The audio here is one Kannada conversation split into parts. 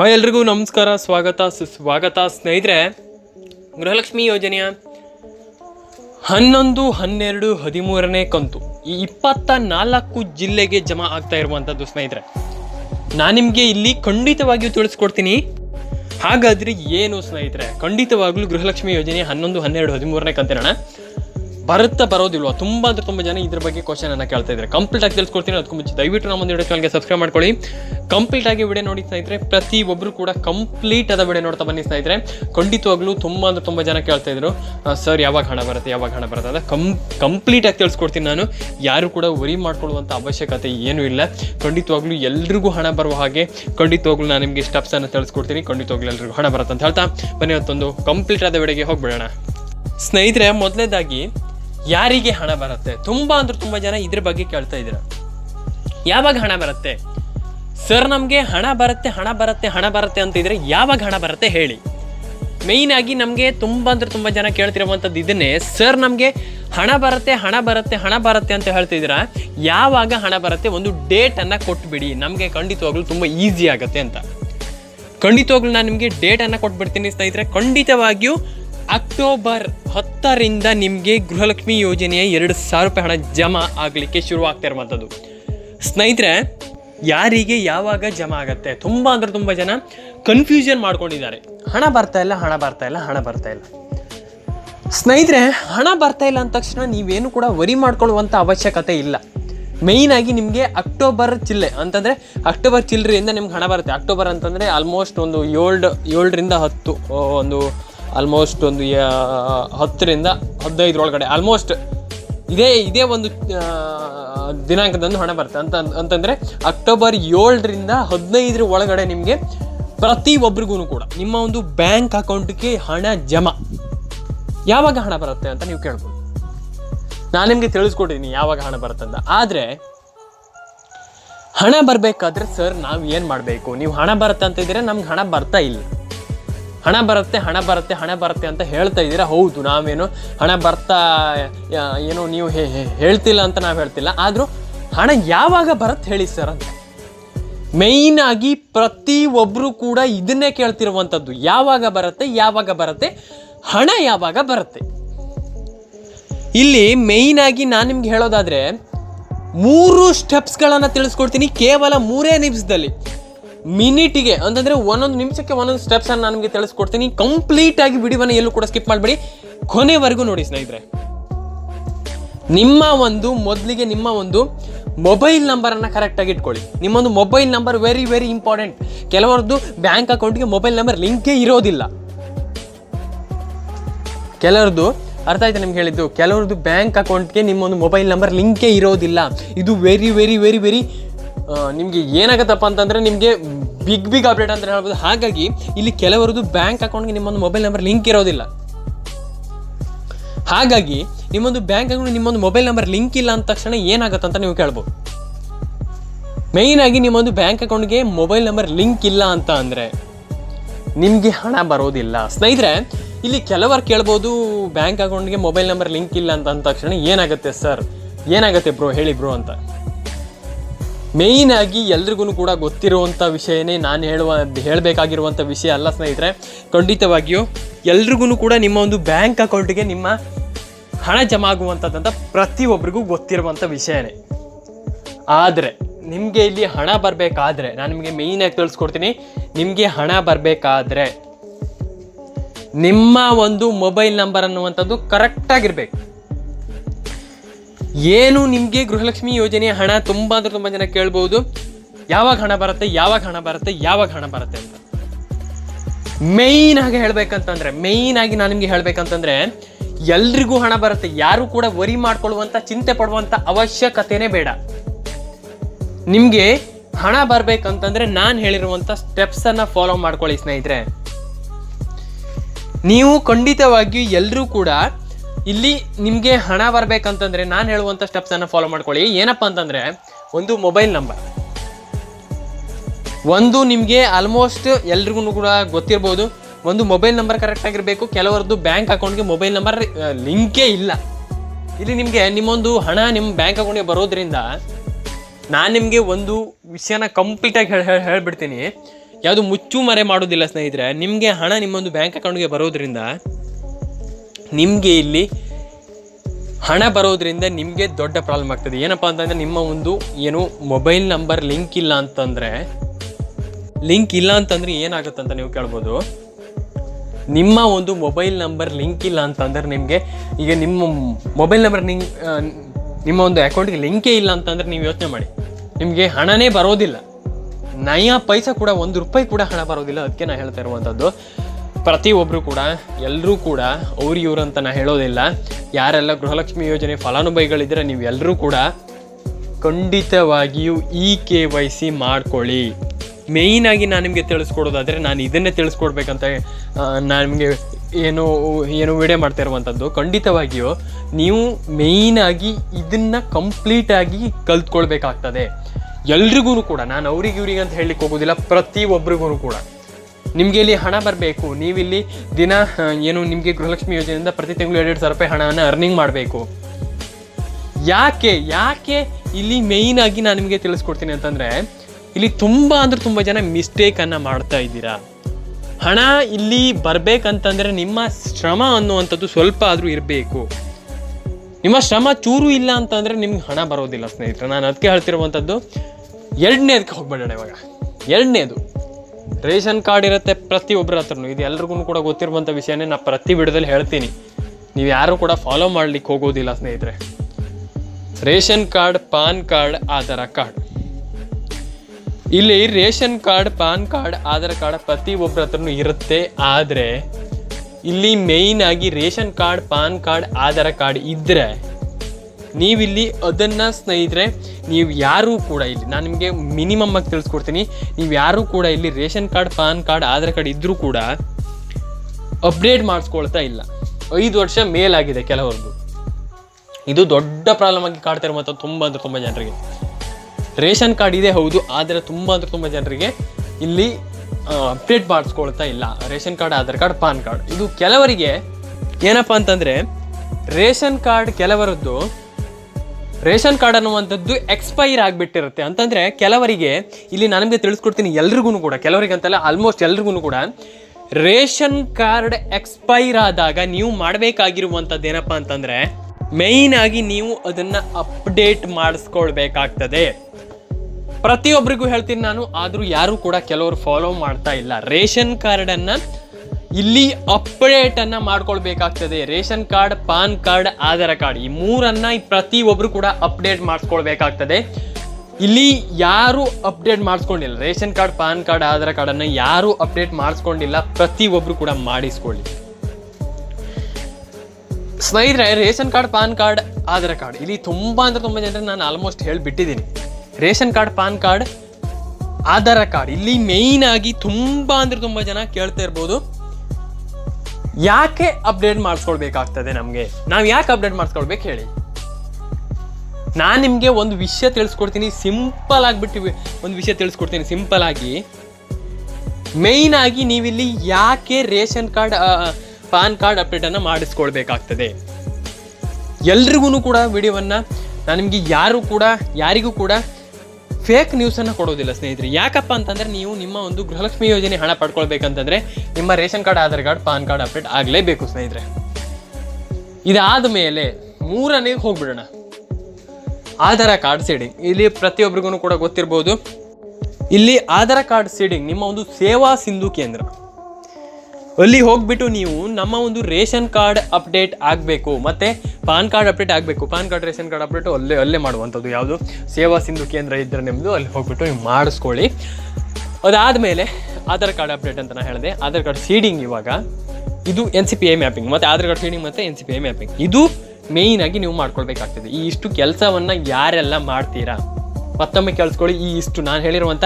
ಹಾಯ್ ಎಲ್ರಿಗೂ ನಮಸ್ಕಾರ, ಸ್ವಾಗತ, ಸುಸ್ವಾಗತ ಸ್ನೇಹಿತರೆ. ಗೃಹಲಕ್ಷ್ಮಿ ಯೋಜನೆಯ ಹನ್ನೊಂದು, ಹನ್ನೆರಡು, ಹದಿಮೂರನೇ ಕಂತು. ಈ ಇಪ್ಪತ್ತ ನಾಲ್ಕು ಜಿಲ್ಲೆಗೆ ಜಮಾ ಆಗ್ತಾ ಇರುವಂಥದ್ದು ಸ್ನೇಹಿತರೆ. ನಾನು ನಿಮಗೆ ಇಲ್ಲಿ ಖಂಡಿತವಾಗಿಯೂ ತಿಳಿಸ್ಕೊಡ್ತೀನಿ. ಹಾಗಾದರೆ ಏನು ಸ್ನೇಹಿತರೆ? ಖಂಡಿತವಾಗ್ಲೂ ಗೃಹಲಕ್ಷ್ಮಿ ಯೋಜನೆ ಹನ್ನೊಂದು, ಹನ್ನೆರಡು, ಹದಿಮೂರನೇ ಕಂತಿರೋಣ. ಬರುತ್ತಾ, ಬರೋದಿಲ್ವಾ? ತುಂಬ ಅಂದ್ರೆ ತುಂಬ ಜನ ಇದ್ರ ಬಗ್ಗೆ ಕ್ವಶನ್ ಅನ್ನ ಕೇಳ್ತಾ ಇದ್ದಾರೆ. ಕಂಪ್ಲೀಟ್ ಆಗಿ ತಿಳಿಸ್ಕೊಡ್ತೀನಿ. ಅದಕ್ಕೂ ಮುಂಚೆ ದಯವಿಟ್ಟು ನಮ್ಮ ಒಂದು ಚಾನಲ್ಗೆ ಸಬ್ಸ್ಕ್ರೈಬ್ ಮಾಡ್ಕೊಳ್ಳಿ. ಕಂಪ್ಲೀಟ್ ಆಗಿ ವಿಡಿಯೋ ನೋಡಿ ಸ್ನೇಹಿತರೆ ಪ್ರತಿ ಒಬ್ಬರು ಕೂಡ ಕಂಪ್ಲೀಟ್ ಆದ ವಿಡಿಯೋ ನೋಡ್ತಾ ಬನ್ನಿ ಸ್ನೇಹಿತರೆ. ಖಂಡಿತವಾಗ್ಲೂ ತುಂಬ ಅಂದ್ರೆ ತುಂಬ ಜನ ಕೇಳ್ತಾ ಇದ್ರು. ಸರ್ ಯಾವಾಗ ಹಣ ಬರುತ್ತೆ, ಯಾವಾಗ ಹಣ ಬರುತ್ತೆ ಅದ ಕಂ ಕಂಪ್ಲೀಟ್ ಆಗಿ ತಿಳಿಸ್ಕೊಡ್ತೀನಿ ನಾನು. ಯಾರು ಕೂಡ ವರಿ ಮಾಡ್ಕೊಳ್ಳುವಂಥ ಅವಶ್ಯಕತೆ ಏನೂ ಇಲ್ಲ. ಖಂಡಿತವಾಗ್ಲೂ ಎಲ್ರಿಗೂ ಹಣ ಬರುವ ಹಾಗೆ, ಖಂಡಿತವಾಗ್ಲೂ ನಾನು ನಿಮಗೆ ಸ್ಟೆಪ್ಸನ್ನು ತಿಳಿಸ್ಕೊಡ್ತೀನಿ. ಖಂಡಿತವಾಗ್ಲೂ ಎಲ್ರಿಗೂ ಹಣ ಬರುತ್ತೆ ಅಂತ ಹೇಳ್ತಾ, ಬನ್ನಿ ಇವತ್ತೊಂದು ಕಂಪ್ಲೀಟ್ ಆದ ವಿಡಿಯೋಗೆ ಹೋಗ್ಬಿಡೋಣ. ಸ್ನೇಹಿತರೆ, ಮೊದಲನೇದಾಗಿ ಯಾರಿಗೆ ಹಣ ಬರುತ್ತೆ? ತುಂಬ ಅಂದ್ರೆ ತುಂಬ ಜನ ಇದ್ರ ಬಗ್ಗೆ ಕೇಳ್ತಾ ಇದ್ದೀರ. ಯಾವಾಗ ಹಣ ಬರುತ್ತೆ? ಸರ್, ನಮಗೆ ಹಣ ಬರುತ್ತೆ ಹಣ ಬರುತ್ತೆ ಹಣ ಬರುತ್ತೆ ಅಂತ ಇದ್ರೆ ಯಾವಾಗ ಹಣ ಬರುತ್ತೆ ಹೇಳಿ. ಮೇಯ್ನ್ ಆಗಿ ನಮಗೆ ತುಂಬ ಅಂದ್ರೆ ತುಂಬ ಜನ ಕೇಳ್ತಿರುವಂಥದ್ದು ಇದನ್ನೇ, ಸರ್, ನಮಗೆ ಹಣ ಬರುತ್ತೆ ಹಣ ಬರುತ್ತೆ ಹಣ ಬರುತ್ತೆ ಅಂತ ಹೇಳ್ತಿದ್ದೀರಾ ಯಾವಾಗ ಹಣ ಬರುತ್ತೆ ಒಂದು ಡೇಟನ್ನು ಕೊಟ್ಬಿಡಿ. ನಮಗೆ ಖಂಡಿತವಾಗ್ಲೂ ತುಂಬ ಈಸಿ ಆಗುತ್ತೆ ಅಂತ. ಖಂಡಿತವಾಗ್ಲೂ ನಾನು ನಿಮಗೆ ಡೇಟನ್ನು ಕೊಟ್ಬಿಡ್ತೀನಿ ಸ್ನೇಹಿತರೆ. ಖಂಡಿತವಾಗಿಯೂ ಅಕ್ಟೋಬರ್ ಹತ್ತರಿಂದ ನಿಮಗೆ ಗೃಹಲಕ್ಷ್ಮಿ ಯೋಜನೆಯ ಎರಡು ಸಾವಿರ ರೂಪಾಯಿ ಹಣ ಜಮಾ ಆಗಲಿಕ್ಕೆ ಶುರು ಆಗ್ತಾ ಇರುವಂಥದ್ದು. ಸ್ನೇಹಿತರೆ, ಯಾರಿಗೆ ಯಾವಾಗ ಜಮಾ ಆಗುತ್ತೆ? ತುಂಬ ಅಂದರೆ ತುಂಬ ಜನ ಕನ್ಫ್ಯೂಷನ್ ಮಾಡ್ಕೊಂಡಿದ್ದಾರೆ. ಹಣ ಬರ್ತಾ ಇಲ್ಲ, ಹಣ ಬರ್ತಾ ಇಲ್ಲ, ಹಣ ಬರ್ತಾ ಇಲ್ಲ. ಸ್ನೇಹಿತರೆ, ಹಣ ಬರ್ತಾ ಇಲ್ಲ ಅಂದ ತಕ್ಷಣ ನೀವೇನು ಕೂಡ ವರಿ ಮಾಡ್ಕೊಳ್ಳುವಂಥ ಅವಶ್ಯಕತೆ ಇಲ್ಲ. ಮೇಯ್ನ್ ಆಗಿ ನಿಮಗೆ ಅಕ್ಟೋಬರ್ ಚಿಲ್ಲೆ, ಅಂತಂದರೆ ಅಕ್ಟೋಬರ್ ಚಿಲ್ಲರೆಯಿಂದ ನಿಮ್ಗೆ ಹಣ ಬರುತ್ತೆ. ಅಕ್ಟೋಬರ್ ಅಂತಂದರೆ ಆಲ್ಮೋಸ್ಟ್ ಒಂದು ಏಳು, ಏಳರಿಂದ ಹತ್ತು ಒಂದು ಆಲ್ಮೋಸ್ಟ್ ಒಂದು ಹತ್ತರಿಂದ ಹದಿನೈದರೊಳಗಡೆ. ಆಲ್ಮೋಸ್ಟ್ ಇದೇ ಇದೇ ಒಂದು ದಿನಾಂಕದಂದು ಹಣ ಬರುತ್ತೆ. ಅಂತ, ಅಂತಂದರೆ ಅಕ್ಟೋಬರ್ ಏಳರಿಂದ ಹದಿನೈದರ ಒಳಗಡೆ ನಿಮಗೆ ಪ್ರತಿ ಒಬ್ರಿಗೂ ಕೂಡ ನಿಮ್ಮ ಒಂದು ಬ್ಯಾಂಕ್ ಅಕೌಂಟ್ಗೆ ಹಣ ಜಮಾ. ಯಾವಾಗ ಹಣ ಬರುತ್ತೆ ಅಂತ ನೀವು ಕೇಳ್ಬೋದು. ನಾನು ನಿಮಗೆ ತಿಳಿಸ್ಕೊಟ್ಟಿದ್ದೀನಿ ಯಾವಾಗ ಹಣ ಬರುತ್ತೆ ಅಂತ. ಆದರೆ ಹಣ ಬರಬೇಕಾದ್ರೆ ಸರ್ ನಾವು ಏನು ಮಾಡಬೇಕು? ನೀವು ಹಣ ಬರುತ್ತೆ ಅಂತ ಇದ್ರೆ ನಮ್ಗೆ ಹಣ ಬರ್ತಾ ಇಲ್ಲ. ಹಣ ಬರುತ್ತೆ ಹಣ ಬರುತ್ತೆ ಹಣ ಬರುತ್ತೆ ಅಂತ ಹೇಳ್ತಾ ಇದ್ದೀರಾ? ಹೌದು, ನಾವೇನು ಹಣ ಬರ್ತಾ ಏನು ನೀವು ಹೇಳ್ತಿಲ್ಲ ಅಂತ ನಾವು ಹೇಳ್ತಿಲ್ಲ. ಆದರೂ ಹಣ ಯಾವಾಗ ಬರುತ್ತೆ ಹೇಳಿ ಸರ್ ಅಂತ ಮೇಯ್ನ್ ಆಗಿ ಪ್ರತಿ ಒಬ್ಬರು ಕೂಡ ಇದನ್ನೇ ಕೇಳ್ತಿರುವಂಥದ್ದು ಯಾವಾಗ ಬರುತ್ತೆ ಯಾವಾಗ ಬರುತ್ತೆ, ಹಣ ಯಾವಾಗ ಬರುತ್ತೆ? ಇಲ್ಲಿ ಮೇಯ್ನ್ ಆಗಿ ನಾನು ನಿಮ್ಗೆ ಹೇಳೋದಾದ್ರೆ, ಮೂರು ಸ್ಟೆಪ್ಸ್ಗಳನ್ನು ತಿಳಿಸ್ಕೊಡ್ತೀನಿ ಕೇವಲ ಮೂರೇ ನಿಮಿಷದಲ್ಲಿ. ಮಿನಿಟಿಗೆ, ಅಂತಂದ್ರೆ ಒಂದೊಂದು ನಿಮಿಷಕ್ಕೆ ಒಂದೊಂದು ಸ್ಟೆಪ್ಸ್ ಅನ್ನು ನಾನು ನಿಮಗೆ ತಿಳಿಸ್ಕೊಡ್ತೀನಿ. ಕಂಪ್ಲೀಟ್ ಆಗಿ ವಿಡಿಯೋನ ಎಲ್ಲೂ ಕೂಡ ಸ್ಕಿಪ್ ಮಾಡಬೇಡಿ. ಕೊನೆವರೆಗೂ ನೋಡಿ ಸ್ನೇಹಿತರೆ. ನಿಮ್ಮ ಒಂದು, ಮೊದಲಿಗೆ ನಿಮ್ಮ ಒಂದು ಮೊಬೈಲ್ ನಂಬರನ್ನು ಕರೆಕ್ಟಾಗಿ ಇಟ್ಕೊಳ್ಳಿ. ನಿಮ್ಮೊಂದು mobile number very very important ಕೆಲವರದ್ದು bank ಅಕೌಂಟ್ಗೆ ಮೊಬೈಲ್ ನಂಬರ್ ಲಿಂಕೇ ಇರೋದಿಲ್ಲ. ಕೆಲವ್ರದ್ದು, ಅರ್ಥ ಆಯ್ತಾ ನಿಮ್ಗೆ ಹೇಳಿದ್ದು? ಕೆಲವರದ್ದು ಬ್ಯಾಂಕ್ ಅಕೌಂಟ್ಗೆ ನಿಮ್ಮೊಂದು ಮೊಬೈಲ್ ನಂಬರ್ ಲಿಂಕೇ ಇರೋದಿಲ್ಲ. ಇದು ವೆರಿ ವೆರಿ ವೆರಿ ವೆರಿ ನಿಮಗೆ ಏನಾಗತ್ತಪ್ಪ ಅಂತಂದರೆ ನಿಮಗೆ ಬಿಗ್ ಬಿಗ್ ಅಪ್ಡೇಟ್ ಅಂತ ಹೇಳ್ಬೋದು. ಹಾಗಾಗಿ ಇಲ್ಲಿ ಕೆಲವರದ್ದು ಬ್ಯಾಂಕ್ ಅಕೌಂಟ್ಗೆ ನಿಮ್ಮೊಂದು ಮೊಬೈಲ್ ನಂಬರ್ ಲಿಂಕ್ ಇರೋದಿಲ್ಲ. ಹಾಗಾಗಿ ನಿಮ್ಮೊಂದು ಬ್ಯಾಂಕ್ ಅಕೌಂಟ್ ನಿಮ್ಮೊಂದು ಮೊಬೈಲ್ ನಂಬರ್ ಲಿಂಕ್ ಇಲ್ಲ ಅಂದ ತಕ್ಷಣ ಏನಾಗುತ್ತೆ ಅಂತ ನೀವು ಕೇಳ್ಬೋದು. ಮೇಯ್ನ್ ಆಗಿ ನಿಮ್ಮೊಂದು ಬ್ಯಾಂಕ್ ಅಕೌಂಟ್ಗೆ ಮೊಬೈಲ್ ನಂಬರ್ ಲಿಂಕ್ ಇಲ್ಲ ಅಂತ ಅಂದರೆ ನಿಮಗೆ ಹಣ ಬರೋದಿಲ್ಲ. ಸ್ನೇಹಿತರೆ, ಇಲ್ಲಿ ಕೆಲವರು ಕೇಳ್ಬೋದು ಬ್ಯಾಂಕ್ ಅಕೌಂಟ್ಗೆ ಮೊಬೈಲ್ ನಂಬರ್ ಲಿಂಕ್ ಇಲ್ಲ ಅಂತ ಅಂದ ತಕ್ಷಣ ಏನಾಗುತ್ತೆ ಸರ್? ಏನಾಗುತ್ತೆ ಬ್ರೋ? ಹೇಳಿ ಬ್ರೋ ಅಂತ. ಮೇಯ್ನ್ ಆಗಿ ಎಲ್ರಿಗೂ ಕೂಡ ಗೊತ್ತಿರುವಂಥ ವಿಷಯನೇ ನಾನು ಹೇಳುವ ಹೇಳಬೇಕಾಗಿರುವಂಥ ವಿಷಯ ಅಲ್ಲ ಸ್ನೇಹಿತರೆ. ಖಂಡಿತವಾಗಿಯೂ ಎಲ್ರಿಗೂ ಕೂಡ ನಿಮ್ಮ ಒಂದು ಬ್ಯಾಂಕ್ ಅಕೌಂಟ್ಗೆ ನಿಮ್ಮ ಹಣ ಜಮಾ ಆಗುವಂಥದ್ದಂಥ ಪ್ರತಿಯೊಬ್ಬರಿಗೂ ಗೊತ್ತಿರುವಂಥ ವಿಷಯನೇ. ಆದರೆ, ನಿಮಗೆ ಇಲ್ಲಿ ಹಣ ಬರಬೇಕಾದ್ರೆ, ನಾನು ನಿಮಗೆ ಮೇಯ್ನಾಗಿ ತಿಳಿಸ್ಕೊಡ್ತೀನಿ. ನಿಮಗೆ ಹಣ ಬರಬೇಕಾದ್ರೆ, ನಿಮ್ಮ ಒಂದು ಮೊಬೈಲ್ ನಂಬರ್ ಅನ್ನುವಂಥದ್ದು ಕರೆಕ್ಟಾಗಿರ್ಬೇಕು ಏನು ನಿಮಗೆ ಗೃಹಲಕ್ಷ್ಮಿ ಯೋಜನೆಯ ಹಣ ತುಂಬ ಅಂದ್ರೆ ತುಂಬ ಜನ ಕೇಳ್ಬೋದು. ಯಾವಾಗ ಹಣ ಬರುತ್ತೆ, ಯಾವಾಗ ಹಣ ಬರುತ್ತೆ, ಯಾವಾಗ ಹಣ ಬರುತ್ತೆ ಅಂತ. ಮೇಯ್ನ್ ಆಗಿ ಹೇಳ್ಬೇಕಂತಂದ್ರೆ ಮೇಯ್ನ್ ಆಗಿ ನಾನು ನಿಮಗೆ ಹೇಳ್ಬೇಕಂತಂದ್ರೆ, ಎಲ್ರಿಗೂ ಹಣ ಬರುತ್ತೆ, ಯಾರು ಕೂಡ ವರಿ ಮಾಡ್ಕೊಳ್ಳುವಂಥ ಚಿಂತೆ ಪಡುವಂಥ ಅವಶ್ಯಕತೆನೇ ಬೇಡ. ನಿಮಗೆ ಹಣ ಬರ್ಬೇಕಂತಂದ್ರೆ ನಾನು ಹೇಳಿರುವಂಥ ಸ್ಟೆಪ್ಸನ್ನು ಫಾಲೋ ಮಾಡ್ಕೊಳ್ಳಿ ಸ್ನೇಹಿತರೆ. ನೀವು ಖಂಡಿತವಾಗಿಯೂ ಎಲ್ಲರೂ ಕೂಡ ಇಲ್ಲಿ ನಿಮಗೆ ಹಣ ಬರಬೇಕಂತಂದರೆ ನಾನು ಹೇಳುವಂಥ ಸ್ಟೆಪ್ಸನ್ನು ಫಾಲೋ ಮಾಡ್ಕೊಳ್ಳಿ. ಏನಪ್ಪ ಅಂತಂದರೆ, ಒಂದು ಮೊಬೈಲ್ ನಂಬರ್ ಒಂದು ನಿಮಗೆ ಆಲ್ಮೋಸ್ಟ್ ಎಲ್ರಿಗೂ ಕೂಡ ಗೊತ್ತಿರ್ಬೋದು, ಒಂದು ಮೊಬೈಲ್ ನಂಬರ್ ಕರೆಕ್ಟ್ ಆಗಿರಬೇಕು ಕೆಲವರದ್ದು ಬ್ಯಾಂಕ್ ಅಕೌಂಟ್ಗೆ ಮೊಬೈಲ್ ನಂಬರ್ ಲಿಂಕೇ ಇಲ್ಲ. ಇಲ್ಲಿ ನಿಮಗೆ ನಿಮ್ಮೊಂದು ಹಣ ನಿಮ್ಮ ಬ್ಯಾಂಕ್ ಅಕೌಂಟ್ಗೆ ಬರೋದ್ರಿಂದ ನಾನು ನಿಮಗೆ ಒಂದು ವಿಷಯನ ಕಂಪ್ಲೀಟಾಗಿ ಹೇಳಿ ಹೇಳ್ಬಿಡ್ತೀನಿ. ಯಾವುದು ಮುಚ್ಚು ಮರೆ ಮಾಡೋದಿಲ್ಲ ಸ್ನೇಹಿತರೆ, ನಿಮಗೆ ಹಣ ನಿಮ್ಮೊಂದು ಬ್ಯಾಂಕ್ ಅಕೌಂಟ್ಗೆ ಬರೋದ್ರಿಂದ ನಿಮಗೆ ಇಲ್ಲಿ ಹಣ ಬರೋದ್ರಿಂದ ನಿಮಗೆ ದೊಡ್ಡ ಪ್ರಾಬ್ಲಮ್ ಆಗ್ತದೆ. ಏನಪ್ಪ ಅಂತಂದರೆ ನಿಮ್ಮ ಒಂದು ಏನು ಮೊಬೈಲ್ ನಂಬರ್ ಲಿಂಕ್ ಇಲ್ಲ ಅಂತಂದರೆ ಲಿಂಕ್ ಇಲ್ಲ ಅಂತಂದರೆ ಏನಾಗುತ್ತೆ ಅಂತ ನೀವು ಕೇಳ್ಬೋದು. ನಿಮ್ಮ ಒಂದು ಮೊಬೈಲ್ ನಂಬರ್ ಲಿಂಕ್ ಇಲ್ಲ ಅಂತಂದ್ರೆ ನಿಮಗೆ ಈಗ ನಿಮ್ಮ ಮೊಬೈಲ್ ನಂಬರ್ ನಿಂಗ್ ನಿಮ್ಮ ಒಂದು ಅಕೌಂಟ್ಗೆ ಲಿಂಕೇ ಇಲ್ಲ ಅಂತಂದರೆ ನೀವು ಯೋಚನೆ ಮಾಡಿ. ನಿಮಗೆ ಹಣನೇ ಬರೋದಿಲ್ಲ. ನಯ ಪೈಸಾ ಕೂಡ ಒಂದು ರೂಪಾಯಿ ಕೂಡ ಹಣ ಬರೋದಿಲ್ಲ. ಅದಕ್ಕೆ ನಾನು ಹೇಳ್ತಾ ಇರುವಂಥದ್ದು ಪ್ರತಿಯೊಬ್ಬರು ಕೂಡ ಎಲ್ಲರೂ ಕೂಡ ಅವ್ರು ಇವ್ರು ಅಂತ ನಾ ಹೇಳೋದಿಲ್ಲ. ಯಾರೆಲ್ಲ ಗೃಹಲಕ್ಷ್ಮಿ ಯೋಜನೆ ಫಲಾನುಭವಿಗಳಿದ್ದರೆ ನೀವು ಎಲ್ಲರೂ ಕೂಡ ಖಂಡಿತವಾಗಿಯೂ ಇ ಕೆ ವೈ ಸಿ ಮಾಡ್ಕೊಳ್ಳಿ. ಮೇಯ್ನಾಗಿ ನಾನು ನಿಮಗೆ ತಿಳಿಸ್ಕೊಡೋದಾದರೆ ನಾನು ಇದನ್ನೇ ತಿಳಿಸ್ಕೊಡ್ಬೇಕಂತ ನಾನು ನಿಮಗೆ ಏನು ಏನು ವಿಡಿಯೋ ಮಾಡ್ತಾ ಇರುವಂಥದ್ದು ಖಂಡಿತವಾಗಿಯೂ ನೀವು ಮೇಯ್ನಾಗಿ ಇದನ್ನು ಕಂಪ್ಲೀಟಾಗಿ ಕಲ್ತ್ಕೊಳ್ಬೇಕಾಗ್ತದೆ. ಎಲ್ರಿಗೂ ಕೂಡ, ನಾನು ಅವ್ರಿಗೆ ಇವ್ರಿಗೆ ಅಂತ ಹೇಳಲಿಕ್ಕೆ ಹೋಗೋದಿಲ್ಲ ಪ್ರತಿಯೊಬ್ಬರಿಗೂ ಕೂಡ. ನಿಮಗೆ ಇಲ್ಲಿ ಹಣ ಬರಬೇಕು. ನೀವಿಲ್ಲಿ ದಿನ ಏನು ನಿಮಗೆ ಗೃಹಲಕ್ಷ್ಮಿ ಯೋಜನೆಯಿಂದ ಪ್ರತಿ ತಿಂಗಳು ಎರಡು ಸಾವಿರ ರೂಪಾಯಿ ಹಣವನ್ನು ಅರ್ನಿಂಗ್ ಮಾಡಬೇಕು. ಯಾಕೆ ಯಾಕೆ ಇಲ್ಲಿ ಮೇಯ್ನ್ ಆಗಿ ನಾನು ನಿಮಗೆ ತಿಳಿಸ್ಕೊಡ್ತೀನಿ ಅಂತಂದರೆ, ಇಲ್ಲಿ ತುಂಬ ಅಂದ್ರೆ ತುಂಬ ಜನ ಮಿಸ್ಟೇಕನ್ನು ಮಾಡ್ತಾ ಇದ್ದೀರಾ. ಹಣ ಇಲ್ಲಿ ಬರಬೇಕಂತಂದರೆ ನಿಮ್ಮ ಶ್ರಮ ಅನ್ನುವಂಥದ್ದು ಸ್ವಲ್ಪ ಆದರೂ ಇರಬೇಕು. ನಿಮ್ಮ ಶ್ರಮ ಚೂರು ಇಲ್ಲ ಅಂತಂದರೆ ನಿಮ್ಗೆ ಹಣ ಬರೋದಿಲ್ಲ ಸ್ನೇಹಿತರೆ. ನಾನು ಅದಕ್ಕೆ ಹೇಳ್ತಿರುವಂಥದ್ದು, ಎರಡನೇದಕ್ಕೆ ಹೋಗ್ಬೇಡೋಣ ಇವಾಗ. ಎರಡನೇದು ರೇಷನ್ ಕಾರ್ಡ್ ಇರುತ್ತೆ ಪ್ರತಿಯೊಬ್ಬರ ಹತ್ರನು. ಇದು ಎಲ್ರಿಗೂ ಕೂಡ ಗೊತ್ತಿರುವಂಥ ವಿಷಯನೇ ನಾನು ಪ್ರತಿ ಬಿಡದಲ್ಲಿ ಹೇಳ್ತೀನಿ. ನೀವು ಯಾರು ಕೂಡ ಫಾಲೋ ಮಾಡ್ಲಿಕ್ಕೆ ಹೋಗೋದಿಲ್ಲ ಸ್ನೇಹಿತರೆ. Ration card, PAN card, Aadhaar card. ಇಲ್ಲಿ ration card, PAN card, Aadhaar card ಪ್ರತಿ ಒಬ್ಬರ ಹತ್ರನೂ ಇರುತ್ತೆ. ಆದರೆ ಇಲ್ಲಿ ಮೇಯ್ನ್ ಆಗಿ ration card, PAN card, Aadhaar card ಇದ್ದರೆ ನೀವಿಲ್ಲಿ ಅದನ್ನು ಸ್ನೇಹಿತರೆ, ನೀವು ಯಾರೂ ಕೂಡ ಇಲ್ಲಿ, ನಾನು ನಿಮಗೆ ಮಿನಿಮಮ್ ಆಗಿ ತಿಳಿಸ್ಕೊಡ್ತೀನಿ, ನೀವು ಯಾರೂ ಕೂಡ ಇಲ್ಲಿ ration card, PAN card, Aadhaar card ಇದ್ದರೂ ಕೂಡ ಅಪ್ಡೇಟ್ ಮಾಡಿಸ್ಕೊಳ್ತಾ ಇಲ್ಲ. ಐದು ವರ್ಷ ಮೇಲಾಗಿದೆ ಕೆಲವರದ್ದು ಇದು ದೊಡ್ಡ ಪ್ರಾಬ್ಲಮ್ ಆಗಿ ಕಾಡ್ತಾ ಮತ್ತು ತುಂಬ ಅಂದರೆ ತುಂಬ ಜನರಿಗೆ. ರೇಷನ್ ಕಾರ್ಡ್ ಇದೆ ಹೌದು, ಆದರೆ ತುಂಬ ಅಂದರೆ ತುಂಬ ಜನರಿಗೆ ಇಲ್ಲಿ ಅಪ್ಡೇಟ್ ಮಾಡಿಸ್ಕೊಳ್ತಾ ಇಲ್ಲ. Ration card, Aadhaar card, PAN card. ಇದು ಕೆಲವರಿಗೆ ಏನಪ್ಪ ಅಂತಂದರೆ, ರೇಷನ್ ಕಾರ್ಡ್ ಕೆಲವರದ್ದು ರೇಷನ್ ಕಾರ್ಡ್ ಅನ್ನುವಂಥದ್ದು ಎಕ್ಸ್ಪೈರ್ ಆಗಿಬಿಟ್ಟಿರುತ್ತೆ. ಅಂತಂದರೆ ಕೆಲವರಿಗೆ ಇಲ್ಲಿ ನಾನು ನಿಮಗೆ ತಿಳಿಸ್ಕೊಡ್ತೀನಿ ಎಲ್ರಿಗೂ ಕೂಡ ಕೆಲವರಿಗೆ ಅಂತಲ್ಲ ಆಲ್ಮೋಸ್ಟ್ ಎಲ್ರಿಗೂ ಕೂಡ, ರೇಷನ್ ಕಾರ್ಡ್ ಎಕ್ಸ್ಪೈರ್ ಆದಾಗ ನೀವು ಮಾಡಬೇಕಾಗಿರುವಂಥದ್ದು ಏನಪ್ಪ ಅಂತಂದರೆ ಮೇಯ್ನ್ ಆಗಿ ನೀವು ಅದನ್ನು ಅಪ್ಡೇಟ್ ಮಾಡಿಸ್ಕೊಳ್ಬೇಕಾಗ್ತದೆ. ಪ್ರತಿಯೊಬ್ಬರಿಗೂ ಹೇಳ್ತೀನಿ ನಾನು, ಆದರೂ ಯಾರು ಕೂಡ ಕೆಲವರು ಫಾಲೋ ಮಾಡ್ತಾ ಇಲ್ಲ. ರೇಷನ್ ಕಾರ್ಡನ್ನು ಇಲ್ಲಿ ಅಪ್ಡೇಟ್ ಅನ್ನ ಮಾಡ್ಕೊಳ್ಬೇಕಾಗ್ತದೆ. Ration card, PAN card, Aadhaar card ಈ ಮೂರನ್ನ ಪ್ರತಿ ಪ್ರತಿಯೊಬ್ಬರು ಕೂಡ ಅಪ್ಡೇಟ್ ಮಾಡಿಸ್ಕೊಳ್ಬೇಕಾಗ್ತದೆ. ಇಲ್ಲಿ ಯಾರು update ಮಾಡಿಸ್ಕೊಂಡಿಲ್ಲ, ration card, PAN card, Aadhaar ಕಾರ್ಡನ್ನು ಯಾರು ಅಪ್ಡೇಟ್ ಮಾಡಿಸ್ಕೊಂಡಿಲ್ಲ ಪ್ರತಿಯೊಬ್ಬರು ಕೂಡ ಮಾಡಿಸ್ಕೊಳ್ಳಿ. ಸ್ನೇಹಿತರೆ, ration card, PAN card, Aadhaar card ಇಲ್ಲಿ ತುಂಬ ಅಂದ್ರೆ ತುಂಬ ಜನರು ನಾನು almost ಹೇಳಿಬಿಟ್ಟಿದ್ದೀನಿ. Ration card, PAN card, Aadhaar card ಇಲ್ಲಿ ಮೇಯ್ನ್ ಆಗಿ ತುಂಬಾ ಅಂದ್ರೆ ತುಂಬ ಜನ ಕೇಳ್ತಾ ಇರ್ಬೋದು. ಯಾಕೆ ಅಪ್ಡೇಟ್ ಮಾಡಿಸ್ಕೊಳ್ಬೇಕಾಗ್ತದೆ ನಮಗೆ? ನಾವು ಯಾಕೆ ಅಪ್ಡೇಟ್ ಮಾಡಿಸ್ಕೊಳ್ಬೇಕು ಹೇಳಿ? ನಾನು ನಿಮಗೆ ಒಂದು ವಿಷಯ ತಿಳಿಸ್ಕೊಡ್ತೀನಿ ಸಿಂಪಲ್ ಆಗಿಬಿಟ್ಟು ಒಂದು ವಿಷಯ ತಿಳಿಸ್ಕೊಡ್ತೀನಿ ಸಿಂಪಲ್ ಆಗಿ. ಮೇಯ್ನ್ ಆಗಿ ನೀವಿಲ್ಲಿ ಯಾಕೆ ರೇಷನ್ ಕಾರ್ಡ್ ಪಾನ್ ಕಾರ್ಡ್ ಅಪ್ಡೇಟನ್ನು ಮಾಡಿಸ್ಕೊಳ್ಬೇಕಾಗ್ತದೆ ಎಲ್ರಿಗೂ ಕೂಡ ವಿಡಿಯೋವನ್ನು ನಾನು ನಿಮಗೆ ಯಾರು ಕೂಡ, ಯಾರಿಗೂ ಕೂಡ ಫೇಕ್ ನ್ಯೂಸನ್ನು ಕೊಡೋದಿಲ್ಲ, ಸ್ನೇಹಿತರೆ. ಯಾಕಪ್ಪ ಅಂತಂದರೆ ನೀವು ನಿಮ್ಮ ಒಂದು ಗೃಹಲಕ್ಷ್ಮಿ ಯೋಜನೆ ಹಣ ಪಡ್ಕೊಳ್ಬೇಕಂತಂದರೆ ನಿಮ್ಮ ration card, Aadhaar card, PAN card update ಆಗಲೇಬೇಕು, ಸ್ನೇಹಿತರೆ. ಇದಾದ ಮೇಲೆ ಮೂರನೇ ಹೋಗ್ಬಿಡೋಣ. ಆಧಾರ್ ಕಾರ್ಡ್ ಸೀಡಿಂಗ್ ಇಲ್ಲಿ ಪ್ರತಿಯೊಬ್ಬರಿಗೂ ಕೂಡ ಗೊತ್ತಿರ್ಬೋದು. ಇಲ್ಲಿ ಆಧಾರ್ ಕಾರ್ಡ್ ಸೀಡಿಂಗ್ ನಿಮ್ಮ ಒಂದು ಸೇವಾ ಸಿಂಧು ಕೇಂದ್ರ. ಅಲ್ಲಿ ಹೋಗ್ಬಿಟ್ಟು ನೀವು ನಮ್ಮ ಒಂದು ರೇಷನ್ ಕಾರ್ಡ್ ಅಪ್ಡೇಟ್ ಆಗಬೇಕು, ಮತ್ತು ಪಾನ್ ಕಾರ್ಡ್ ಅಪ್ಡೇಟ್ ಆಗಬೇಕು. PAN card, ration card update ಅಲ್ಲೇ ಅಲ್ಲೇ ಮಾಡುವಂಥದ್ದು ಯಾವುದು? ಸೇವಾ ಸಿಂಧು ಕೇಂದ್ರ ಇದ್ದರೆ ನಿಮ್ಮದು ಅಲ್ಲಿ ಹೋಗ್ಬಿಟ್ಟು ನೀವು ಮಾಡಿಸ್ಕೊಳ್ಳಿ. ಅದಾದಮೇಲೆ ಆಧಾರ್ ಕಾರ್ಡ್ ಅಪ್ಡೇಟ್ ಅಂತ ನಾನು ಹೇಳಿದೆ. ಆಧಾರ್ ಕಾರ್ಡ್ ಸೀಡಿಂಗ್ ಇವಾಗ, ಇದು N C P I mapping ಮತ್ತು ಆಧಾರ್ ಕಾರ್ಡ್ ಸೀಡಿಂಗ್ ಮತ್ತು N C P I mapping ಇದು ಮೇಯ್ನಾಗಿ ನೀವು ಮಾಡ್ಕೊಳ್ಬೇಕಾಗ್ತದೆ. ಈ ಇಷ್ಟು ಕೆಲಸವನ್ನು ಯಾರೆಲ್ಲ ಮಾಡ್ತೀರಾ? ಮತ್ತೊಮ್ಮೆ ಕೇಳಿಸ್ಕೊಳ್ಳಿ, ಈ ಇಷ್ಟು ನಾನು ಹೇಳಿರುವಂಥ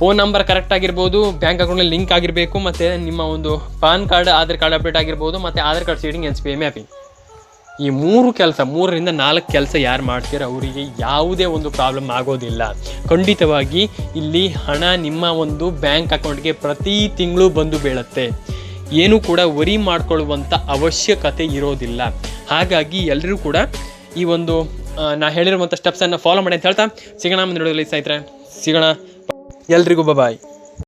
ಫೋನ್ ನಂಬರ್ ಕರೆಕ್ಟ್ ಆಗಿರ್ಬೋದು, ಬ್ಯಾಂಕ್ ಅಕೌಂಟಲ್ಲಿ ಲಿಂಕ್ ಆಗಿರಬೇಕು, ಮತ್ತು ನಿಮ್ಮ ಒಂದು PAN card, Aadhaar card update ಆಗಿರ್ಬೋದು, ಮತ್ತು Aadhaar card seeding N C P ಈ ಮೂರು ಕೆಲಸ, ಮೂರರಿಂದ ನಾಲ್ಕು ಕೆಲಸ ಯಾರು ಮಾಡ್ತೀರೋ ಅವರಿಗೆ ಯಾವುದೇ ಒಂದು ಪ್ರಾಬ್ಲಮ್ ಆಗೋದಿಲ್ಲ. ಖಂಡಿತವಾಗಿ ಇಲ್ಲಿ ಹಣ ನಿಮ್ಮ ಒಂದು ಬ್ಯಾಂಕ್ ಅಕೌಂಟ್ಗೆ ಪ್ರತಿ ತಿಂಗಳು ಬಂದು ಬೀಳುತ್ತೆ. ಏನೂ ಕೂಡ ವರಿ ಮಾಡಿಕೊಳ್ಳುವಂಥ ಅವಶ್ಯಕತೆ ಇರೋದಿಲ್ಲ. ಹಾಗಾಗಿ ಎಲ್ಲರೂ ಕೂಡ ಈ ಒಂದು ನಾ ಹೇಳಿರುವಂಥ ಸ್ಟೆಪ್ಸನ್ನು ಫಾಲೋ ಮಾಡಿ ಅಂತ ಹೇಳ್ತಾ, ಸಿಗೋಣ ಮುಂದೆ ಸ್ನೇಹಿತರೆ. ಸಿಗೋಣ. ಎಲ್ರಿಗೂ ಬಾಯ್